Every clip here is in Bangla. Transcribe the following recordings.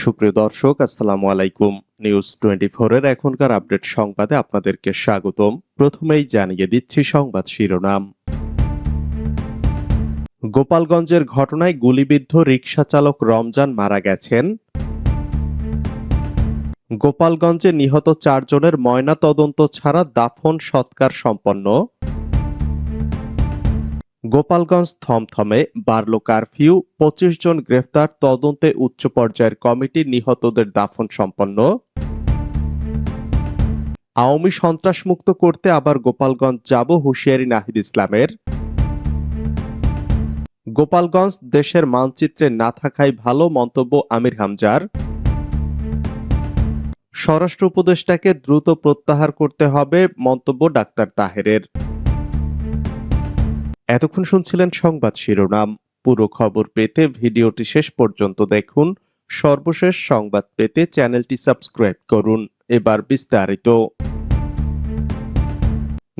সুপ্রিয় দর্শক, আসসালামু আলাইকুম। নিউজ টোয়েন্টি এর এখনকার আপডেট সংবাদে আপনাদেরকে স্বাগতম। প্রথমেই জানিয়ে দিচ্ছি সংবাদ শিরোনাম। গোপালগঞ্জের ঘটনায় গুলিবিদ্ধ রিকশা চালক রমজান মারা গেছেন। গোপালগঞ্জে নিহত চারজনের ময়না তদন্ত ছাড়া দাফন সৎকার সম্পন্ন। গোপালগঞ্জ থমথমে বাড়ল কারফিউ। পঁচিশ জন গ্রেফতার, তদন্তে উচ্চ পর্যায়ের কমিটি নিহতদের দাফন সম্পন্ন। আওয়ামী সন্ত্রাসমুক্ত করতে আবার গোপালগঞ্জ যাব হুঁশিয়ারি নাহিদ ইসলামের। গোপালগঞ্জ দেশের মানচিত্রে না থাকাই ভালো মন্তব্য আমির হামজার। স্বরাষ্ট্র উপদেষ্টাকে দ্রুত প্রত্যাহার করতে হবে মন্তব্য ডাক্তার তাহেরের। এতক্ষণ শুনছিলেন সংবাদ শিরোনাম। পুরো খবর পেতে ভিডিওটি শেষ পর্যন্ত দেখুন। সর্বশেষ সংবাদ পেতে চ্যানেলটি সাবস্ক্রাইব করুন। এবার বিস্তারিত।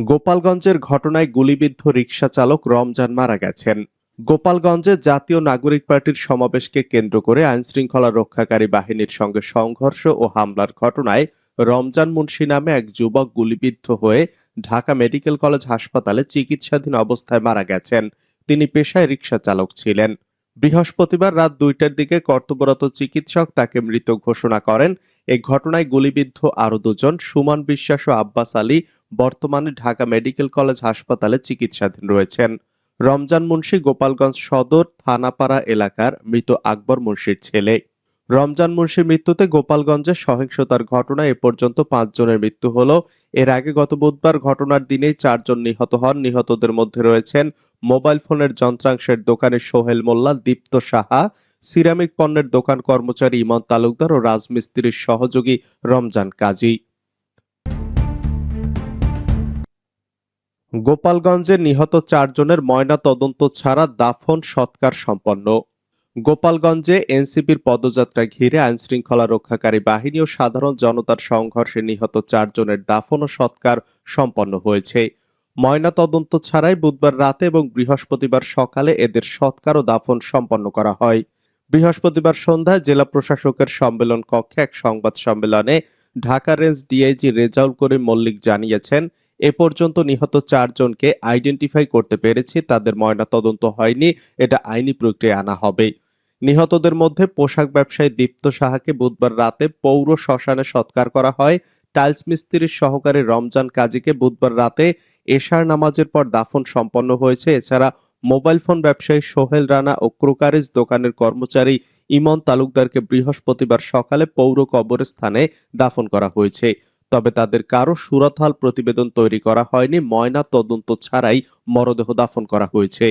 গোপালগঞ্জের ঘটনায় গুলিবিদ্ধ রিকশা চালক রমজান মারা গেছেন। গোপালগঞ্জে জাতীয় নাগরিক পার্টির সমাবেশকে কেন্দ্র করে আইনশৃঙ্খলা রক্ষাকারী বাহিনীর সঙ্গে সংঘর্ষ ও হামলার ঘটনায় রমজান মুন্সি নামে এক যুবক গুলিবিদ্ধ হয়ে ঢাকা মেডিকেল কলেজ হাসপাতালে চিকিৎসাধীন অবস্থায় মারা গেছেন। তিনি পেশায় রিকশা চালক ছিলেন। বৃহস্পতিবার রাত দুইটার দিকে কর্তব্যরত চিকিৎসক তাকে মৃত ঘোষণা করেন। এই ঘটনায় গুলিবিদ্ধ আরও দুজন, সুমন বিশ্বাস ও আব্বাস আলী, বর্তমানে ঢাকা মেডিকেল কলেজ হাসপাতালে চিকিৎসাধীন রয়েছেন। রমজান মুন্সি গোপালগঞ্জ সদর থানাপাড়া এলাকার মৃত আকবর মুন্সির ছেলে। রমজান মুন্সির মৃত্যুতে গোপালগঞ্জে সহিংসতার ঘটনায় এ পর্যন্ত পাঁচ জনের মৃত্যু হল। এর আগে গত বুধবার ঘটনার দিনেই চারজন নিহত হন। নিহতদের মধ্যে রয়েছেন মোবাইল ফোনের যন্ত্রাংশের দোকানে সোহেল মোল্লা, দীপ্ত সাহা, সিরামিক পণ্যের দোকান কর্মচারী ইমন তালুকদার ও রাজমিস্ত্রির সহযোগী রমজান কাজী। গোপালগঞ্জে নিহত চারজনের ময়না তদন্ত ছাড়া দাফন সৎকার সম্পন্ন। গোপালগঞ্জে এনসিপির পদযাত্রা ঘিরে আইনশৃঙ্খলা রক্ষাকারী বাহিনী ও সাধারণ জনতার সংঘর্ষে নিহত চারজনের দাফন ও সৎকার সম্পন্ন হয়েছে। ময়না তদন্ত ছাড়াই বুধবার রাতে এবং বৃহস্পতিবার সকালে এদের সৎকার ও দাফন সম্পন্ন করা হয়। বৃহস্পতিবার সন্ধ্যায় জেলা প্রশাসকের সম্মেলন কক্ষে এক সংবাদ সম্মেলনে ঢাকা রেঞ্জ ডিআইজি রেজাউল করিম মল্লিক জানিয়েছেন, এ পর্যন্ত নিহত চারজনকে আইডেন্টিফাই করতে পেরেছি, তাদের ময়না তদন্ত হয়নি, এটা আইনি প্রক্রিয়া আনা হবে। নিহতদের মধ্যে পোশাক ব্যবসায়ী দীপ্ত সাহাকে বুধবার রাতে পৌর শ্মশানে সৎকার করা হয়। টাইলস মিস্ত্রির সহকারী রমজান কাজীকে বুধবার রাতে এশার নামাজের পর দাফন সম্পন্ন হয়েছে। এছাড়া মোবাইল ফোন ব্যবসায়ী সোহেল রানা ও ক্রোকারিজ দোকানের কর্মচারী ইমন তালুকদারকে বৃহস্পতিবার সকালে পৌর কবরস্থানে দাফন করা হয়েছে। তবে তাদের কারও সুরতহাল প্রতিবেদন তৈরি করা হয়নি। ময়না তদন্ত ছাড়াই মরদেহ দাফন করা হয়েছে।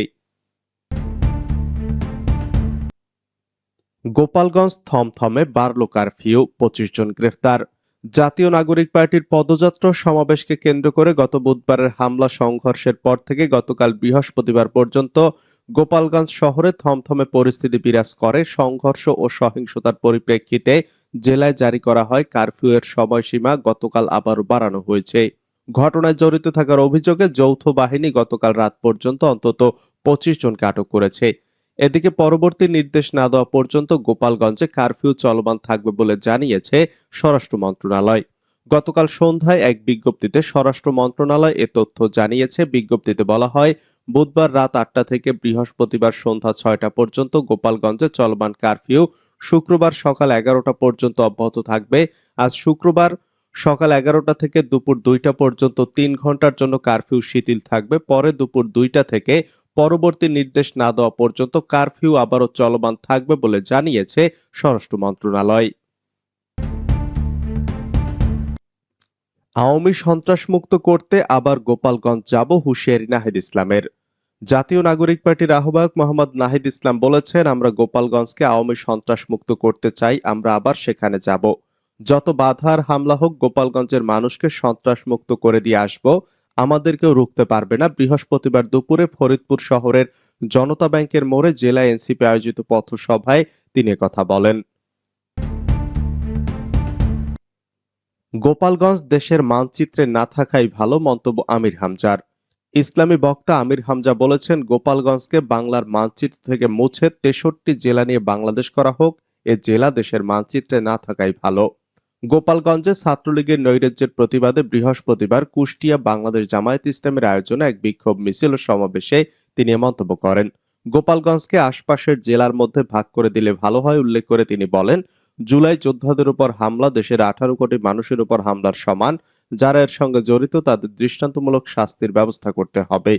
গোপালগঞ্জ থমথমে বাড়ল কারফিউ, পঁচিশ জন গ্রেফতার। জাতীয় নাগরিক পার্টির পদযাত্রা সমাবেশকে কেন্দ্র করে গত বুধবারের হামলা সংঘর্ষের পর থেকে গতকাল বৃহস্পতিবার পর্যন্ত গোপালগঞ্জ শহরে থমথমে পরিস্থিতি বিরাজ করে। সংঘর্ষ ও সহিংসতার পরিপ্রেক্ষিতে জেলায় জারি করা হয় কারফিউয়ের সময়সীমা গতকাল আবারও বাড়ানো হয়েছে। ঘটনায় জড়িত থাকার অভিযোগে যৌথ বাহিনী গতকাল রাত পর্যন্ত অন্তত পঁচিশ জনকে আটক করেছে। এদিকে পরবর্তী নির্দেশ না দেওয়া পর্যন্ত গোপালগঞ্জে কারফিউ চলমান থাকবে বলে জানিয়েছে স্বরাষ্ট্র মন্ত্রণালয়। গতকাল সন্ধ্যায় এক বিজ্ঞপ্তিতে স্বরাষ্ট্র মন্ত্রণালয় এ তথ্য জানিয়েছে। বিজ্ঞপ্তিতে বলা হয়, বুধবার রাত আটটা থেকে বৃহস্পতিবার সন্ধ্যা ছয়টা পর্যন্ত গোপালগঞ্জে চলমান কারফিউ শুক্রবার সকাল এগারোটা পর্যন্ত অব্যাহত থাকবে। আজ শুক্রবার সকাল এগারোটা থেকে দুপুর দুইটা পর্যন্ত তিন ঘণ্টার জন্য কারফিউ শিথিল থাকবে। পরে দুপুর দুইটা থেকে পরবর্তী নির্দেশ না দেওয়া পর্যন্ত কারফিউ আবারও চলমান থাকবে বলে জানিয়েছে স্বরাষ্ট্র মন্ত্রণালয়। আওয়ামী সন্ত্রাসমুক্ত করতে আবার গোপালগঞ্জ যাব হুঁশিয়ারি নাহিদ ইসলামের। জাতীয় নাগরিক পার্টির আহ্বায়ক মোহাম্মদ নাহিদ ইসলাম বলেছেন, আমরা গোপালগঞ্জকে আওয়ামী সন্ত্রাসমুক্ত করতে চাই, আমরা আবার সেখানে যাব। যত বাধার হামলা হোক, গোপালগঞ্জের মানুষকে সন্ত্রাসমুক্ত করে দিয়ে আসব। আমাদেরকেও রুখতে পারবে না। বৃহস্পতিবার দুপুরে ফরিদপুর শহরের জনতা ব্যাংকের মোড়ে জেলা এনসিপি আয়োজিত পথসভায় তিনি কথা বলেন। গোপালগঞ্জ দেশের মানচিত্রে না থাকাই ভালো মন্তব্য আমির হামজার। ইসলামী বক্তা আমির হামজা বলেছেন, গোপালগঞ্জকে বাংলার মানচিত্র থেকে মুছে তেষট্টি জেলা নিয়ে বাংলাদেশ করা হোক, এ জেলা দেশের মানচিত্রে না থাকাই ভালো। গোপালগঞ্জে ছাত্রলীগের নৈরাজ্যের প্রতিবাদে বৃহস্পতিবার কুষ্টিয়া বাংলাদেশ জামায়াত ইসলামের আয়োজনে এক বিক্ষোভ মিছিল সমাবেশে তিনি মন্তব্য করেন। গোপালগঞ্জকে আশপাশের জেলার মধ্যে ভাগ করে দিলে ভালো হয় উল্লেখ করে তিনি বলেন, জুলাই যোদ্ধাদের উপর হামলা, দেশের আঠারো কোটি মানুষের উপর হামলার সমান, যারা এর সঙ্গে জড়িত তাদের দৃষ্টান্তমূলক শাস্তির ব্যবস্থা করতে হবে।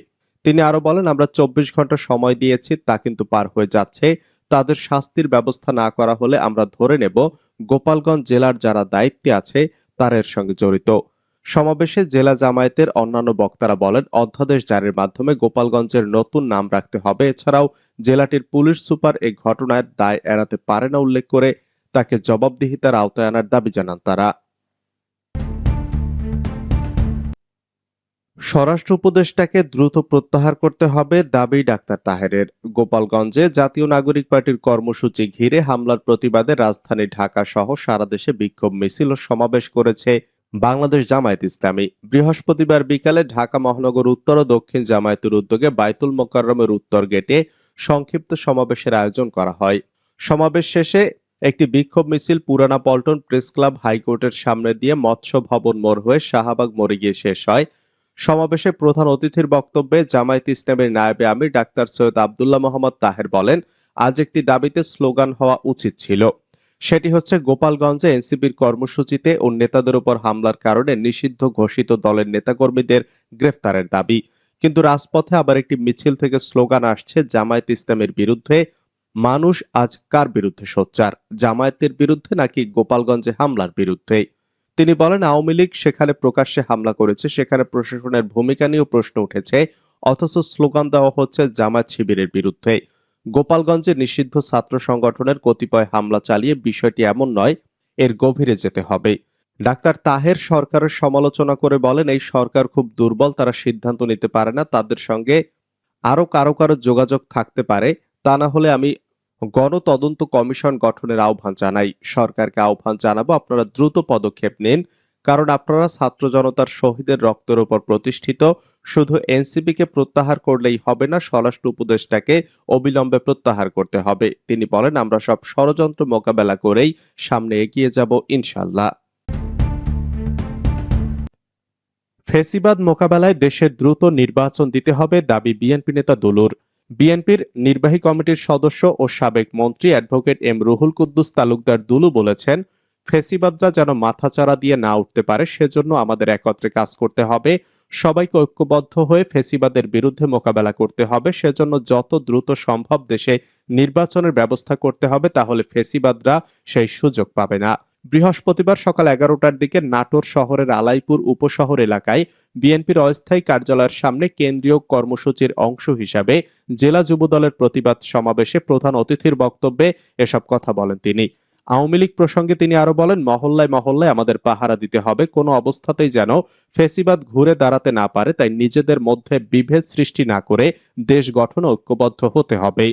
তিনি আরও বলেন, আমরা চব্বিশ ঘণ্টা সময় দিয়েছি, তা কিন্তু পার হয়ে যাচ্ছে। তাদের শাস্তির ব্যবস্থা না করা হলে আমরা ধরে নেব গোপালগঞ্জ জেলার যারা দায়িত্বে আছে তারের সঙ্গে জড়িত। সমাবেশে জেলা জামায়াতের অন্যান্য বক্তারা বলেন, অধ্যাদেশ জারির মাধ্যমে গোপালগঞ্জের নতুন নাম রাখতে হবে। এছাড়াও জেলাটির পুলিশ সুপার এই ঘটনার দায় এড়াতে পারে না উল্লেখ করে তাকে জবাবদিহিতার আওতায় আনার দাবি জানান তারা। স্বরাষ্ট্র উপদেষ্টাকে দ্রুত প্রত্যাহার করতে হবে দাবি ডাক্তার তাহেরের। গোপালগঞ্জে জাতীয় নাগরিক পার্টির কর্মসূচি ঘিরে হামলার প্রতিবাদে রাজধানী ঢাকা সহ সারা দেশে বিক্ষোভ মিছিল ও সমাবেশ করেছে বাংলাদেশ জামায়াত ইসলামী। বৃহস্পতিবার বিকালে ঢাকা মহানগর উত্তর ও দক্ষিণ জামায়াতের উদ্যোগে বাইতুল মোকাররমের উত্তর গেটে সংক্ষিপ্ত সমাবেশের আয়োজন করা হয়। সমাবেশ শেষে একটি বিক্ষোভ মিছিল পুরানা পল্টন প্রেস ক্লাব হাইকোর্টের সামনে দিয়ে মৎস্য ভবন মোড় হয়ে শাহবাগ মোড়ে গিয়ে শেষ হয়। সমাবেশে প্রধান অতিথির বক্তব্যে জামায়াত ইসলামের নায়েবে আমির ডাক্তার সৈয়দ আবদুল্লাহ মোহাম্মদ তাহের বলেন, আজ একটি দাবিতে স্লোগান হওয়া উচিত ছিল। সেটি হচ্ছে গোপালগঞ্জে এনসিপির কর্মসূচিতে ও নেতাদের উপর হামলার কারণে নিষিদ্ধ ঘোষিত দলের নেতাকর্মীদের গ্রেফতারের দাবি। কিন্তু রাজপথে আবার একটি মিছিল থেকে স্লোগান আসছে জামায়াত ইসলামের বিরুদ্ধে। মানুষ আজ কার বিরুদ্ধে সোচ্চার? জামায়াতের বিরুদ্ধে নাকি গোপালগঞ্জে হামলার বিরুদ্ধে? তিনি বলেন, আওয়ামী লীগ সেখানে প্রকাশ্যে হামলা করেছে, সেখানে প্রশাসনের ভূমিকা নিয়েও প্রশ্ন উঠেছে, অথচ স্লোগান দেওয়া হচ্ছে জামায়াত শিবিরের বিরুদ্ধে। গোপালগঞ্জে নিষিদ্ধ ছাত্র সংগঠনের কতিপয় হামলা চালিয়ে বিষয়টি এমন নয়, এর গভীরে যেতে হবে। ডাক্তার তাহের সরকারের সমালোচনা করে বলেন, এই সরকার খুব দুর্বল, তারা সিদ্ধান্ত নিতে পারে না, তাদের সঙ্গে আরও কারও কারও যোগাযোগ থাকতে পারে, তা না হলে আমি গণতদন্ত কমিশন গঠনের আহ্বান জানাই। সরকারকে আহ্বান জানাব, আপনারা দ্রুত পদক্ষেপ নিন, কারণ আপনারা ছাত্র জনতার শহীদের রক্তের উপর প্রতিষ্ঠিত। শুধু এনসিপিকে প্রত্যাহার করলেই হবে না, স্বরাষ্ট্র উপদেষ্টাকে অবিলম্বে প্রত্যাহার করতে হবে। তিনি বলেন, আমরা সব ষড়যন্ত্র মোকাবেলা করেই সামনে এগিয়ে যাব ইনশাল্লাহ ফেসিবাদ মোকাবেলায় দেশে দ্রুত নির্বাচন দিতে হবে, দাবি বিএনপি নেতা দুলুর। বিএনপির নির্বাহী কমিটির সদস্য ও সাবেক মন্ত্রী অ্যাডভোকেট এম রুহুল কুদ্দুস তালুকদার দুলু বলেছেন, ফেসিবাদরা যেন মাথাচাড়া দিয়ে না উঠতে পারে, সেজন্য আমাদের একত্রে কাজ করতে হবে। সবাইকে ঐক্যবদ্ধ হয়ে ফেসিবাদের বিরুদ্ধে মোকাবেলা করতে হবে। সেজন্য যত দ্রুত সম্ভব দেশে নির্বাচনের ব্যবস্থা করতে হবে, তাহলে ফেসিবাদরা সেই সুযোগ পাবে না। বৃহস্পতিবার সকাল এগারোটার দিকে নাটোর শহরের আলাইপুর উপশহর এলাকায় বিএনপির অস্থায়ী কার্যালয়ের সামনে কেন্দ্রীয় কর্মসূচির অংশ হিসাবে জেলা যুবদলের প্রতিবাদ সমাবেশে প্রধান অতিথির বক্তব্যে এসব কথা বলেন তিনি। আওয়ামী লীগ প্রসঙ্গে তিনি আরও বলেন, মহল্লায় মহল্লায় আমাদের পাহারা দিতে হবে, কোনো অবস্থাতেই যেন ফেসিবাদ ঘুরে দাঁড়াতে না পারে, তাই নিজেদের মধ্যে বিভেদ সৃষ্টি না করে দেশ গঠন ঐক্যবদ্ধ হতে হবে।